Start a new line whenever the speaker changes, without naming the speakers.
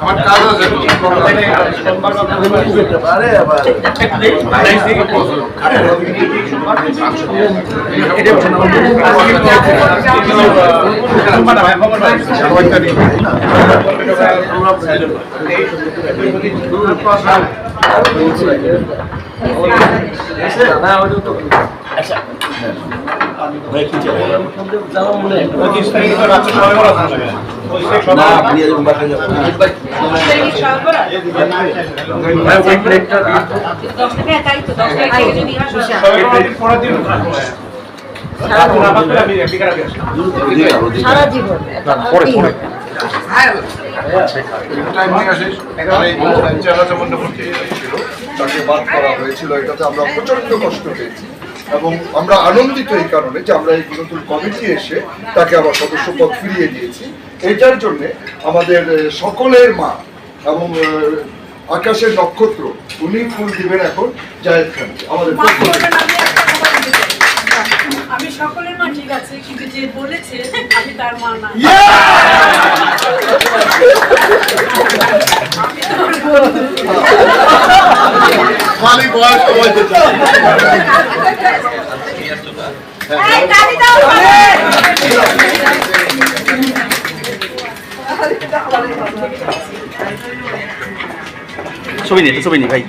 আমার কাজ আছে
দশ টাকা তো সারা জীবন।
তাকে বাদ করা হয়েছিল এটাতে আমরা প্রচণ্ড কষ্ট পেয়েছি। এবং আমরা আনন্দিত এই কারণে যে আমরা এই নতুন কমিটি এসে তাকে আবার সদস্য পদ ফিরিয়ে দিয়েছি। এটার জন্যে আমাদের সকলের মা এবং আকাশের নক্ষত্র উনি ফুল দিবেন এখন জায়েদ খান। আমাদের
আমি সকলের মা ঠিক আছে কিন্তু যে বলেছে আমি তার মা না।
খালি বয়স কমাইতে
ছবি নিয়ে ছবি নিয়ে ভাই।